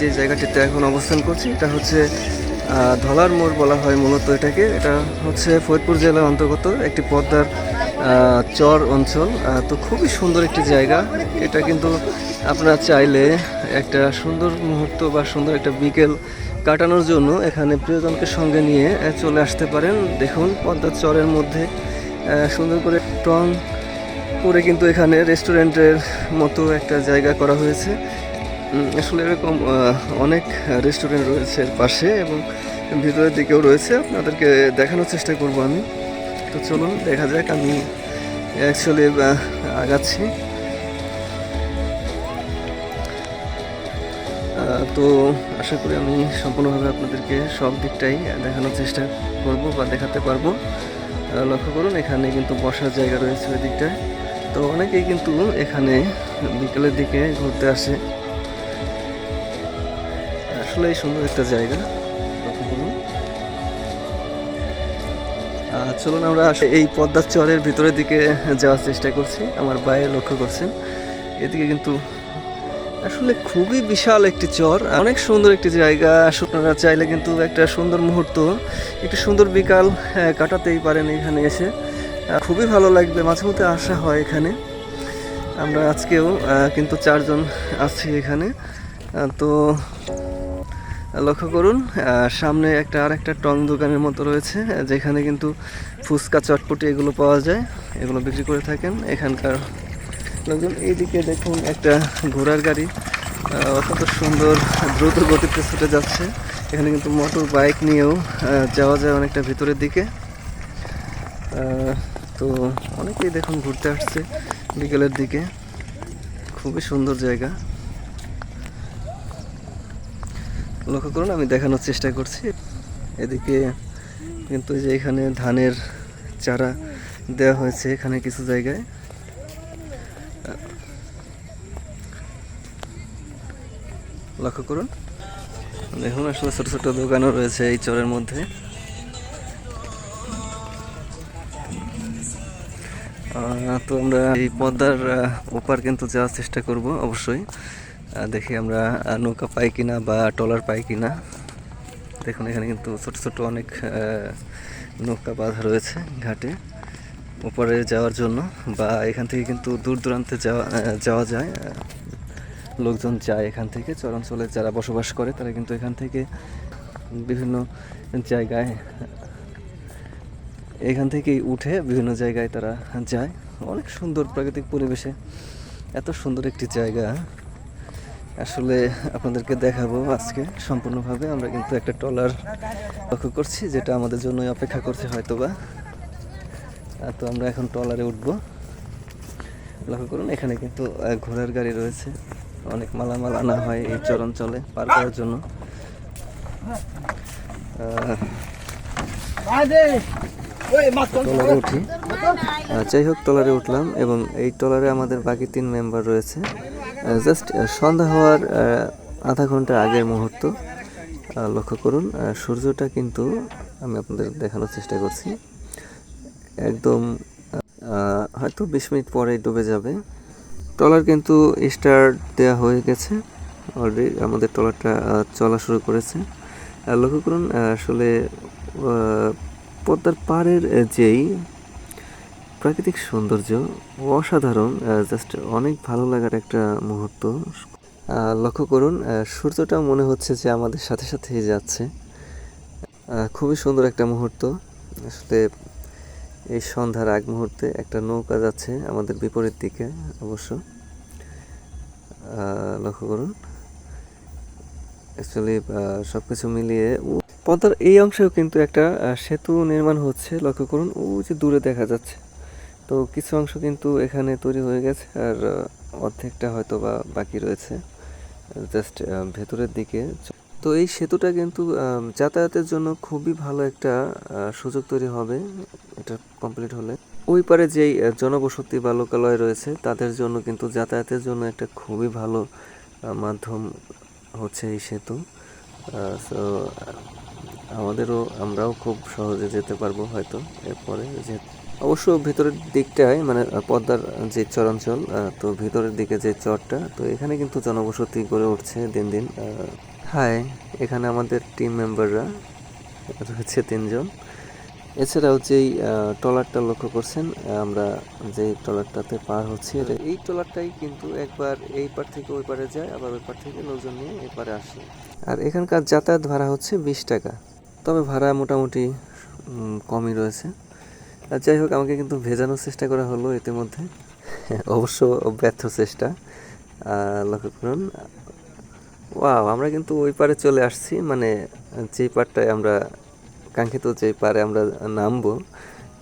যে জায়গাটিতে এখন অবস্থান করছি, এটা হচ্ছে ধলার মোড় বলা হয় মূলত এটাকে। এটা হচ্ছে ফরিদপুর জেলার অন্তর্গত একটি পদ্মার চর অঞ্চল। তো খুবই সুন্দর একটি জায়গা। এটা কিন্তু আপনারা চাইলে একটা সুন্দর মুহূর্ত বা সুন্দর একটা বিকেল কাটানোর জন্য এখানে প্রিয়জনকে সঙ্গে নিয়ে চলে আসতে পারেন। দেখুন, পদ্মার চরের মধ্যে সুন্দর করে টং করে কিন্তু এখানে রেস্টুরেন্টের মতো একটা জায়গা করা হয়েছে। আসলে এরকম অনেক রেস্টুরেন্ট রয়েছে এর পাশে এবং ভিতরের দিকেও রয়েছে। আপনাদেরকে দেখানোর চেষ্টা করব আমি। তো চলুন, দেখা যাক আমি অ্যাকচুয়ালি আগাচ্ছি। তো আশা করি আমি সম্পূর্ণভাবে আপনাদেরকে সব দিকটাই দেখানোর চেষ্টা করব বা দেখাতে পারব। লক্ষ্য করুন, এখানে কিন্তু বসার জায়গা রয়েছে ওই দিকটায়। তো অনেকেই কিন্তু এখানে বিকেলের দিকে ঘুরতে আসে। আসলে সুন্দর একটা জায়গা। চলুন আমরা এই পদ্মার চরের ভিতরের দিকে যাওয়ার চেষ্টা করছি। আমার বাইরে লক্ষ্য করছেন। এদিকে কিন্তু আসলে খুবই বিশাল একটি চর। অনেক সুন্দর একটি জায়গা। আপনারা চাইলে কিন্তু একটা সুন্দর মুহূর্ত, একটি সুন্দর বিকাল কাটাতেই পারেন এখানে এসে। খুবই ভালো লাগবে। মাঝে মধ্যে আসা হয় এখানে। আমরা আজকেও কিন্তু চারজন আছি এখানে। তো লক্ষ্য করুন সামনে একটা আর একটা টং দোকানের মতো রয়েছে যেখানে কিন্তু ফুচকা চটপটি এগুলো পাওয়া যায়, এগুলো বিক্রি করে থাকেন। এখানকার লোকজন, এইদিকে দেখুন একটা ঘোড়ার গাড়ি অত্যন্ত সুন্দর, দ্রুত গতিতে ছুটে যাচ্ছে। এখানে কিন্তু মোটর বাইক নিয়েও যাওয়া যায় অনেকটা ভিতরের দিকে। তো অনেকেই দেখুন ঘুরতে আসছে বিকেলের দিকে। খুবই সুন্দর জায়গা। লক্ষ্য করুন, আমি দেখানোর চেষ্টা করছি। এদিকে কিন্তু যে এখানে ধানের চারা দেওয়া হয়েছে এখানে কিছু জায়গায়। লক্ষ্য করুন, দেখুন আসলে ছোট ছোট দোকানও রয়েছে এই চরের মধ্যে। তো আমরা এই পদ্মার ওপার কিন্তু যাওয়ার চেষ্টা করব, অবশ্যই। দেখি আমরা নৌকা পাই কিনা বা ট্রলার পাই কিনা। দেখুন, এখানে কিন্তু ছোট ছোট অনেক নৌকা বাঁধা রয়েছে ঘাটে ওপারে যাওয়ার জন্য বা এখান থেকে কিন্তু দূর দূরান্তে যাওয়া যাওয়া যায়। লোকজন যায় এখান থেকে, চরাঞ্চলে যারা বসবাস করে তারা কিন্তু এখান থেকে বিভিন্ন জায়গায়, এখান থেকেই উঠে বিভিন্ন জায়গায় তারা যায়। অনেক সুন্দর প্রাকৃতিক পরিবেশে। এত সুন্দর একটি জায়গা। আসলে আপনাদেরকে দেখাবো আজকে সম্পূর্ণভাবে। আমরা কিন্তু একটা ট্রলার লক্ষ্য করছি, যেটা আমাদের জন্যই অপেক্ষা করছে হয়তো বা তো আমরা এখন ট্রলারে উঠবো। লক্ষ্য করুন, এখানে কিন্তু ঘোড়ার গাড়ি রয়েছে। অনেক মালামাল আনা হয় এই চরাঞ্চলে পার করার জন্য। ট্রলারে উঠি। যাই হোক, ট্রলারে উঠলাম এবং এই ট্রলারে আমাদের বাকি তিন মেম্বার রয়েছে। জাস্ট সন্ধ্যা হওয়ার আধা ঘণ্টা আগের মুহূর্ত লক্ষ্য করুন সূর্যটা কিন্তু আমি আপনাদের দেখানোর চেষ্টা করছি। একদম হয়তো বিশ মিনিট পরে ডুবে যাবে। ট্রলার কিন্তু স্টার্ট দেওয়া হয়ে গেছে। অলরেডি আমাদের ট্রলারটা চলা শুরু করেছে। লক্ষ্য করুন আসলে পদ্মার পাড়ের যেই প্রাকৃতিক সৌন্দর্য অসাধারণ জাস্ট অনেক ভালো লাগার একটা মুহূর্ত। লক্ষ্য করুন সূর্যটা মনে হচ্ছে যে আমাদের সাথে সাথেই যাচ্ছে। খুবই সুন্দর একটা মুহূর্ত। আসলে এই সন্ধ্যার আগ মুহূর্তে একটা নৌকা যাচ্ছে আমাদের বিপরীত দিকে অবশ্য। লক্ষ্য করুন। অ্যাকচুয়ালি সব কিছু মিলিয়ে পদ্মার এই অংশেও কিন্তু একটা সেতু নির্মাণ হচ্ছে। লক্ষ্য করুন, ও যে দূরে দেখা যাচ্ছে। তো কিছু অংশ কিন্তু এখানে তৈরি হয়ে গেছে আর অর্ধেকটা হয়তো বা বাকি রয়েছে জাস্ট ভেতরের দিকে। তো এই সেতুটা কিন্তু যাতায়াতের জন্য খুবই ভালো একটা সুযোগ তৈরি হবে, এটা কমপ্লিট হলে। ওই পারে যেই জনবসতি বা লোকালয় রয়েছে, তাদের জন্য কিন্তু যাতায়াতের জন্য একটা খুবই ভালো মাধ্যম হচ্ছে এই সেতু। সো আমাদেরও, আমরাও খুব সহজে যেতে পারব হয়তো এরপরে যে অবশ্য ভেতরের দিকটায় মানে পদ্মার যে চরাঞ্চল তো ভেতরের দিকে যে চরটা, তো এখানে কিন্তু জনবসতি গড়ে উঠছে দিন দিন। হাই এখানে আমাদের টিম মেম্বাররা রয়েছে তিনজন। এছাড়াও যেই ট্রলারটা লক্ষ্য করছেন আমরা যেই ট্রলারটাতে পার হচ্ছি এই ট্রলারটাই কিন্তু একবার এই পার থেকে ওই পারে যায়, আবার ওই পার থেকে লোকজন নিয়ে এই পারে আসে। আর এখানকার যাতায়াত ভাড়া হচ্ছে বিশ টাকা। তবে ভাড়া মোটামুটি কমই রয়েছে। যাই হোক, আমাকে কিন্তু ভেজানোর চেষ্টা করা হলো ইতিমধ্যে। অবশ্য ব্যর্থ চেষ্টা। লক্ষ্য করুন। ওয়াও আমরা কিন্তু ওই পারে চলে আসছি। মানে যেই পারটায় আমরা, কাঙ্ক্ষিত যেই পারে আমরা নামবো,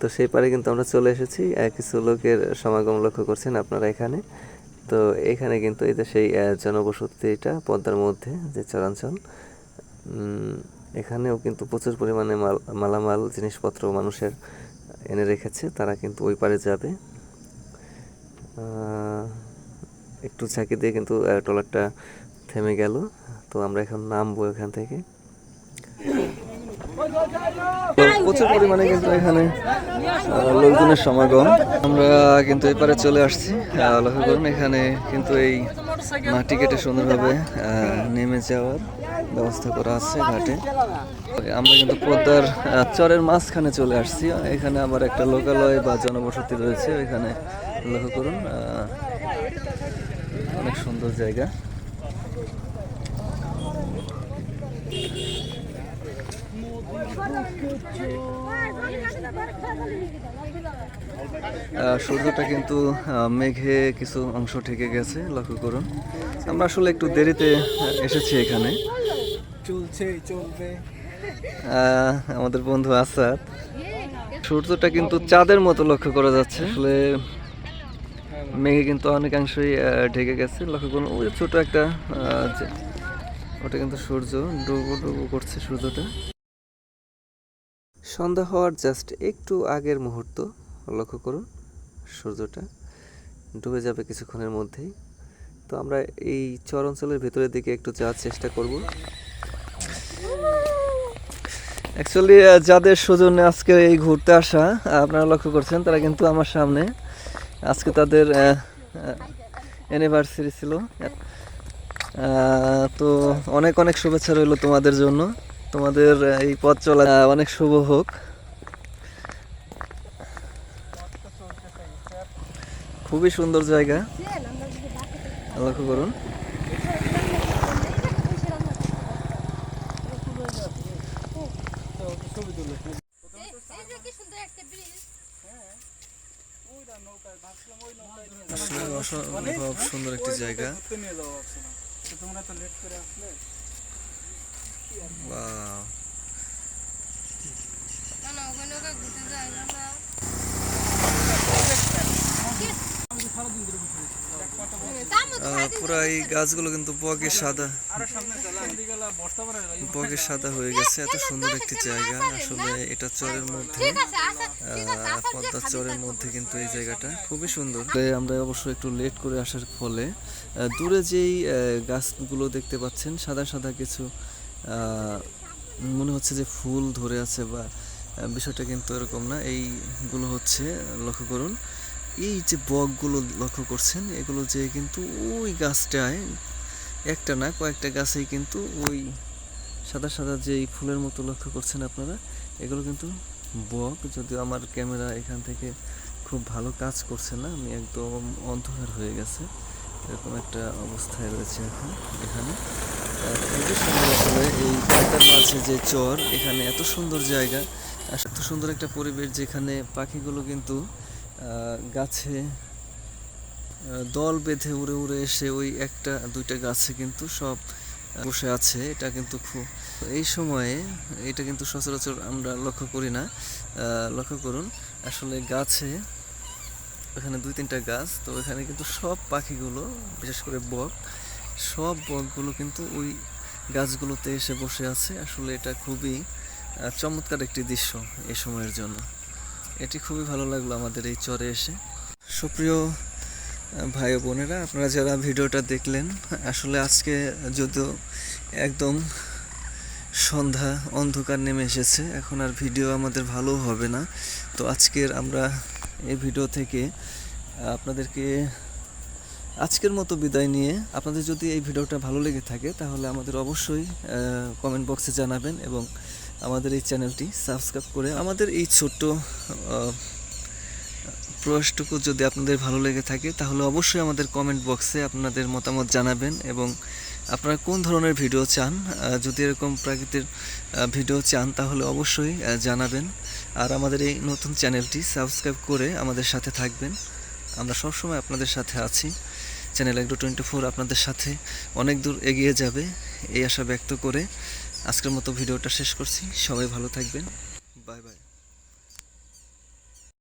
তো সেই পারে কিন্তু আমরা চলে এসেছি। কিছু লোকের সমাগম লক্ষ্য করছেন আপনারা এখানে। তো এখানে কিন্তু এই যে সেই জনবসতিটা পদ্মার মধ্যে যে চরাঞ্চল এখানেও কিন্তু প্রচুর পরিমাণে মাল, মালামাল, জিনিসপত্র মানুষের এনে রেখেছে, তারা কিন্তু ওই পারে যাবে। একটু ঝাঁকি দিয়ে কিন্তু টলারটা ট্রলারটা থেমে গেল। তো আমরা এখন নামবো এখান থেকে। প্রচুর পরিমাণে কিন্তু এখানে লোকজনের সমাগম। আমরা কিন্তু এপারে চলে আসছি। লক্ষ্য করুন, এখানে কিন্তু এই মাটি কেটে সুন্দরভাবে নেমে যাওয়ার ব্যবস্থা করা আছে ঘাটে। আমরা কিন্তু পদ্মার চরের মাঝখানে চলে আসছি। এখানে আবার একটা লোকালয় বা জনবসতি রয়েছে। এখানে লক্ষ্য করুন অনেক সুন্দর জায়গা। সূর্যটা কিন্তু মেঘে কিছু অংশ ঠেকে গেছে লক্ষ্য করুন। আমরা আসলে একটু দেরিতে এসেছি এখানে। চলছে চলবে। আমাদের বন্ধু আসাদ। সূর্যটা কিন্তু চাঁদের মতো লক্ষ্য করা যাচ্ছে। আসলে মেঘে কিন্তু অনেকাংশই ঢেকে গেছে। লক্ষ্য করুন ওই ছোট একটা ওটা কিন্তু সূর্য ডুবু ডুবু করছে সূর্যটা। সন্ধ্যা হওয়ার জাস্ট একটু আগের মুহূর্ত। লক্ষ্য করুন, সূর্যটা ডুবে যাবে কিছুক্ষণের মধ্যেই। তো আমরা এই চর অঞ্চলের ভেতরের দিকে একটু যাওয়ার চেষ্টা করব। অ্যাকচুয়ালি যাদের সৌজন্যে আজকে এই ঘুরতে আসা আপনারা লক্ষ্য করছেন, তারা কিন্তু আমার সামনে। আজকে তাদের অ্যানিভার্সারি ছিল। তো অনেক অনেক শুভেচ্ছা রইল তোমাদের জন্য। তোমাদের এই পথ চলা অনেক শুভ হোক। খুবই সুন্দর জায়গা। লক্ষ্য করুন। সুন্দর একটি জায়গা তোমরা তো লেট করে আসলে পুরা এই গাছগুলো কিন্তু বগে সাদা বগে সাদা হয়ে গেছে এত সুন্দর একটি জায়গা আসলে এটা চরের মধ্যে আহ, পদ্মা চরের মধ্যে কিন্তু এই জায়গাটা খুবই সুন্দর আমরা অবশ্য একটু লেট করে আসার ফলে দূরে যেই আহ, গাছগুলো দেখতে পাচ্ছেন সাদা সাদা কিছু মনে হচ্ছে যে ফুল ধরে আছে বা বিষয়টা কিন্তু এরকম না। এইগুলো হচ্ছে, লক্ষ্য করুন, এই যে বকগুলো লক্ষ্য করছেন, এগুলো যে কিন্তু ওই গাছটায়, একটা না, কয়েকটা গাছেই কিন্তু ওই সাদা সাদা যে এই ফুলের মতো লক্ষ্য করছেন আপনারা, এগুলো কিন্তু বক। যদিও আমার ক্যামেরা এখান থেকে খুব ভালো কাজ করছে না, আমি একদম অন্ধকার হয়ে গেছে। এরকম একটা অবস্থায় রয়েছে এখন এখানে। খুবই সুন্দর আসলে এই পদ্মার মাঝে যে চর, এখানে এত সুন্দর জায়গা এত সুন্দর একটা পরিবেশ যেখানে পাখিগুলো কিন্তু গাছে দল বেঁধে উড়ে উড়ে এসে ওই একটা, দুইটা গাছে কিন্তু সব বসে আছে। এটা কিন্তু খুব, এই সময়ে এটা কিন্তু সচরাচর আমরা লক্ষ্য করি না। লক্ষ্য করুন, আসলে গাছে এখানে দুই তিনটা গাছ, তো এখানে কিন্তু সব পাখিগুলো, বিশেষ করে বক, সব বকগুলো কিন্তু ওই গাছগুলোতে এসে বসে আছে। আসলে এটা খুবই চমৎকার একটি দৃশ্য এ সময়ের জন্য। এটি খুবই ভালো লাগল আমাদের এই চরে এসে। সুপ্রিয় ভাই বোনেরা, আপনারা যারা ভিডিওটা দেখলেন, আসলে আজকে যদিও একদম সন্ধ্যা অন্ধকার নেমে এসেছে, এখন আর ভিডিও আমাদের ভালো হবে না। তো আজকের আমরা এই ভিডিও থেকে আপনাদেরকে আজকের মতো বিদায় নিয়ে, আপনাদের যদি এই ভিডিওটা ভালো লেগে থাকে তাহলে আমাদের অবশ্যই কমেন্ট বক্সে জানাবেন এবং আমাদের এই চ্যানেলটি সাবস্ক্রাইব করে আমাদের এই ছোট্ট প্রয়াসটুকু যদি আপনাদের ভালো লেগে থাকে তাহলে অবশ্যই আমাদের কমেন্ট বক্সে আপনাদের মতামত জানাবেন এবং আপনারা কোন ধরনের ভিডিও চান? যদি এরকম প্রাকৃতিক ভিডিও চান, তাহলে অবশ্যই জানাবেন। আর আমাদের এই নতুন চ্যানেলটি সাবস্ক্রাইব করে আমাদের সাথে থাকবেন। আমরা সবসময় আপনাদের সাথে আছি। চ্যানেল একটু টোয়েন্টি ফোর আপনাদের সাথে অনেক দূর এগিয়ে যাবে, এই আশা ব্যক্ত করে আজকের মতো ভিডিওটা শেষ করছি। সবাই ভালো থাকবেন। Bye bye.